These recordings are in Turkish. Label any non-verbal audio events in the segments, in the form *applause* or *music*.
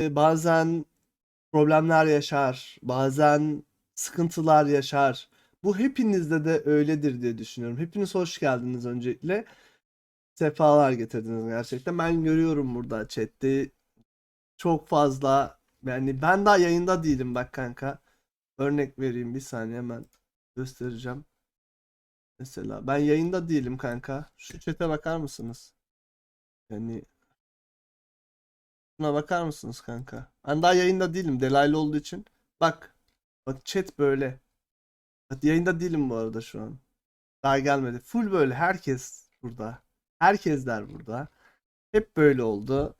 bazen problemler yaşar, bazen sıkıntılar yaşar. Bu hepinizde de öyledir diye düşünüyorum. Hepiniz hoş geldiniz öncelikle. Sefalar getirdiniz gerçekten. Ben görüyorum burada chatte çok fazla yani ben daha yayında değilim bak kanka. Örnek vereyim bir saniye hemen göstereceğim. Mesela ben yayında değilim kanka. Şu chat'e bakar mısınız? Yani Buna bakar mısınız kanka? Ben daha yayında değilim delaylı olduğu için. Bak. Bak chat böyle. Bak, yayında değilim bu arada şu an. Daha gelmedi. Full böyle herkes burada. Herkesler burada. Hep böyle oldu.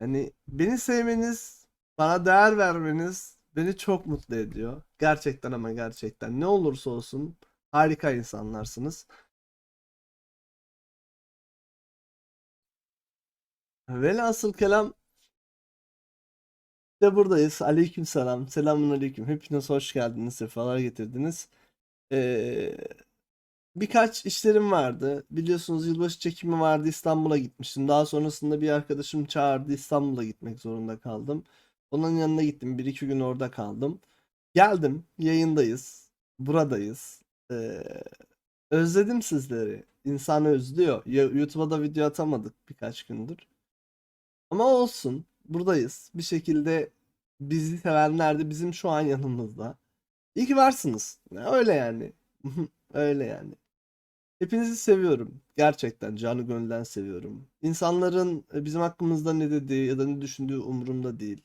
Yani beni sevmeniz, bana değer vermeniz beni çok mutlu ediyor. Gerçekten ama gerçekten. Ne olursa olsun harika insanlarsınız. Velhasıl kelam de buradayız. Aleyküm selam. Selamun aleyküm. Hepiniz hoş geldiniz. Sefalar getirdiniz. Ee, birkaç işlerim vardı. Biliyorsunuz yılbaşı çekimi vardı. İstanbul'a gitmiştim. Daha sonrasında bir arkadaşım çağırdı. İstanbul'a gitmek zorunda kaldım. Onun yanına gittim. Bir iki gün orada kaldım. Geldim. Yayındayız. Buradayız. Ee, özledim sizleri. İnsan özlüyor. YouTube'a da video atamadık birkaç gündür. Ama olsun. Buradayız. Bir şekilde bizi sevenler de bizim şu an yanımızda. İyi ki varsınız. Öyle yani. *laughs* Öyle yani. Hepinizi seviyorum. Gerçekten canı gönülden seviyorum. İnsanların e, bizim hakkımızda ne dediği ya da ne düşündüğü umurumda değil.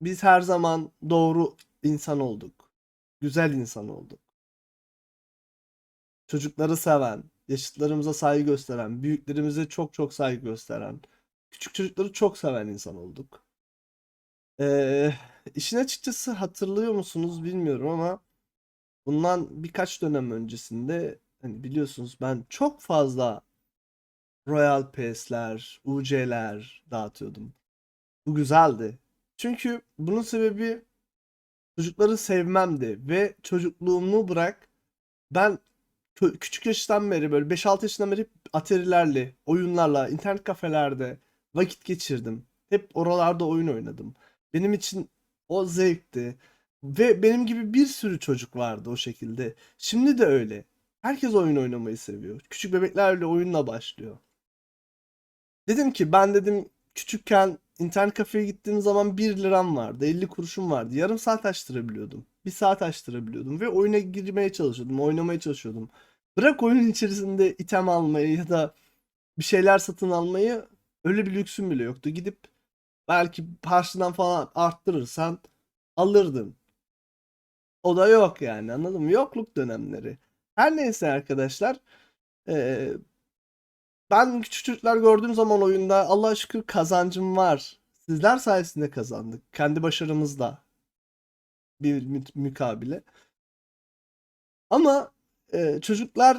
Biz her zaman doğru insan olduk. Güzel insan olduk. Çocukları seven, yaşıtlarımıza saygı gösteren, büyüklerimize çok çok saygı gösteren, küçük çocukları çok seven insan olduk. Ee, işin açıkçası hatırlıyor musunuz bilmiyorum ama bundan birkaç dönem öncesinde hani biliyorsunuz ben çok fazla Royal Pass'ler, UC'ler dağıtıyordum. Bu güzeldi. Çünkü bunun sebebi çocukları sevmemdi ve çocukluğumu bırak ben küçük yaştan beri böyle 5-6 yaşından beri hep atarilerle, oyunlarla, internet kafelerde vakit geçirdim. Hep oralarda oyun oynadım. Benim için o zevkti. Ve benim gibi bir sürü çocuk vardı o şekilde. Şimdi de öyle. Herkes oyun oynamayı seviyor. Küçük bebeklerle oyunla başlıyor. Dedim ki ben dedim küçükken internet kafeye gittiğim zaman 1 liram vardı. 50 kuruşum vardı. Yarım saat açtırabiliyordum. Bir saat açtırabiliyordum. Ve oyuna girmeye çalışıyordum. Oynamaya çalışıyordum. Bırak oyunun içerisinde item almayı ya da bir şeyler satın almayı öyle bir lüksüm bile yoktu. Gidip belki harçlığından falan arttırırsan alırdın. O da yok yani anladın mı? Yokluk dönemleri. Her neyse arkadaşlar. eee, ben küçük çocuklar gördüğüm zaman oyunda Allah'a şükür kazancım var. Sizler sayesinde kazandık. Kendi başarımızla bir mü- mukabele. Ama eee, çocuklar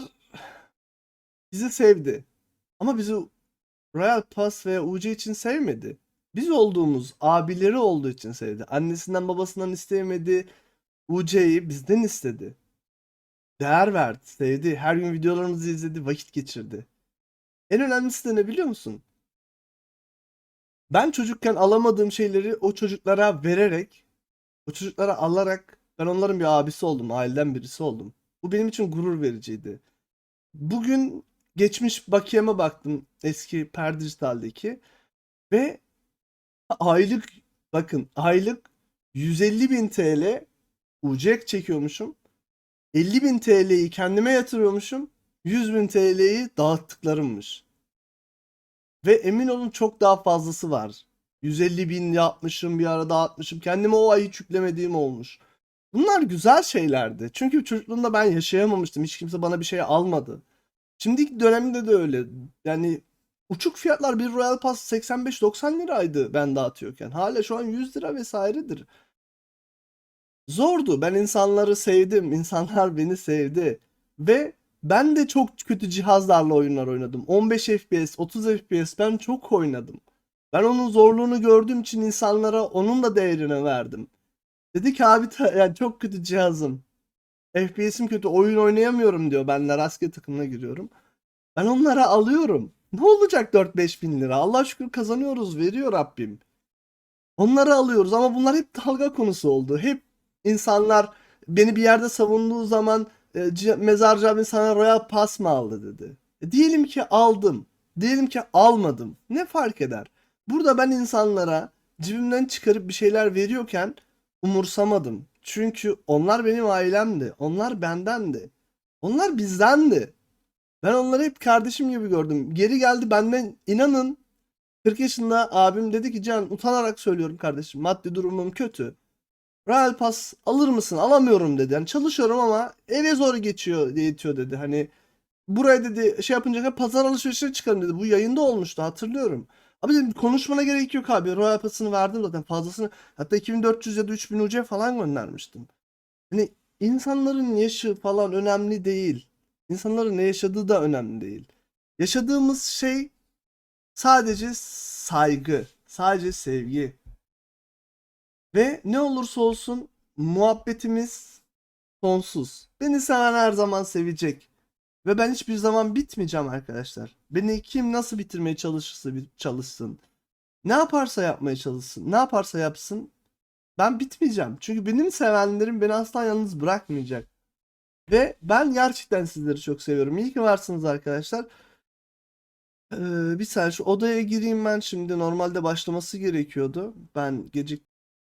bizi sevdi. Ama bizi Royal Pass ve UC için sevmedi. Biz olduğumuz abileri olduğu için sevdi. Annesinden babasından isteyemedi. UC'yi bizden istedi. Değer verdi, sevdi. Her gün videolarımızı izledi, vakit geçirdi. En önemlisi de ne biliyor musun? Ben çocukken alamadığım şeyleri o çocuklara vererek, o çocuklara alarak ben onların bir abisi oldum, aileden birisi oldum. Bu benim için gurur vericiydi. Bugün geçmiş bakiyeme baktım eski Per Dijital'deki ve aylık bakın aylık 150 bin TL UCEK çekiyormuşum. 50 bin TL'yi kendime yatırıyormuşum. 100 bin TL'yi dağıttıklarımmış. Ve emin olun çok daha fazlası var. 150 bin yapmışım bir ara dağıtmışım. Kendime o ay hiç yüklemediğim olmuş. Bunlar güzel şeylerdi. Çünkü çocukluğumda ben yaşayamamıştım. Hiç kimse bana bir şey almadı. Şimdiki dönemde de öyle. Yani uçuk fiyatlar bir Royal Pass 85-90 liraydı ben dağıtıyorken. Hala şu an 100 lira vesairedir. Zordu. Ben insanları sevdim. İnsanlar *laughs* beni sevdi. Ve ben de çok kötü cihazlarla oyunlar oynadım. 15 FPS, 30 FPS ben çok oynadım. Ben onun zorluğunu gördüğüm için insanlara onun da değerini verdim. Dedi ki abi yani çok kötü cihazım. FPS'im kötü oyun oynayamıyorum diyor. Ben de rastgele takımına giriyorum. Ben onlara alıyorum. Ne olacak 4-5 bin lira? Allah şükür kazanıyoruz, veriyor Rabbim. Onları alıyoruz ama bunlar hep dalga konusu oldu. Hep insanlar beni bir yerde savunduğu zaman e, mezarcı sana Royal Pass mı aldı dedi. E, diyelim ki aldım. Diyelim ki almadım. Ne fark eder? Burada ben insanlara cebimden çıkarıp bir şeyler veriyorken umursamadım. Çünkü onlar benim ailemdi. Onlar bendendi. Onlar bizdendi. Ben onları hep kardeşim gibi gördüm. Geri geldi benden inanın 40 yaşında abim dedi ki Can utanarak söylüyorum kardeşim maddi durumum kötü. Royal Pass alır mısın? Alamıyorum dedi. Yani çalışıyorum ama eve zor geçiyor yetiyor dedi. Hani buraya dedi şey yapınca pazar alışverişine çıkarım dedi. Bu yayında olmuştu hatırlıyorum. Abi dedim konuşmana gerek yok abi. Royal Pass'ını verdim zaten fazlasını. Hatta 2400 ya da 3000 UC falan göndermiştim. Hani insanların yaşı falan önemli değil. İnsanların ne yaşadığı da önemli değil. Yaşadığımız şey sadece saygı, sadece sevgi. Ve ne olursa olsun muhabbetimiz sonsuz. Beni seven her zaman sevecek. Ve ben hiçbir zaman bitmeyeceğim arkadaşlar. Beni kim nasıl bitirmeye çalışırsa çalışsın. Ne yaparsa yapmaya çalışsın. Ne yaparsa yapsın. Ben bitmeyeceğim. Çünkü benim sevenlerim beni asla yalnız bırakmayacak. Ve ben gerçekten sizleri çok seviyorum. İyi ki varsınız arkadaşlar. Ee, bir saniye şu odaya gireyim ben şimdi. Normalde başlaması gerekiyordu. Ben gecik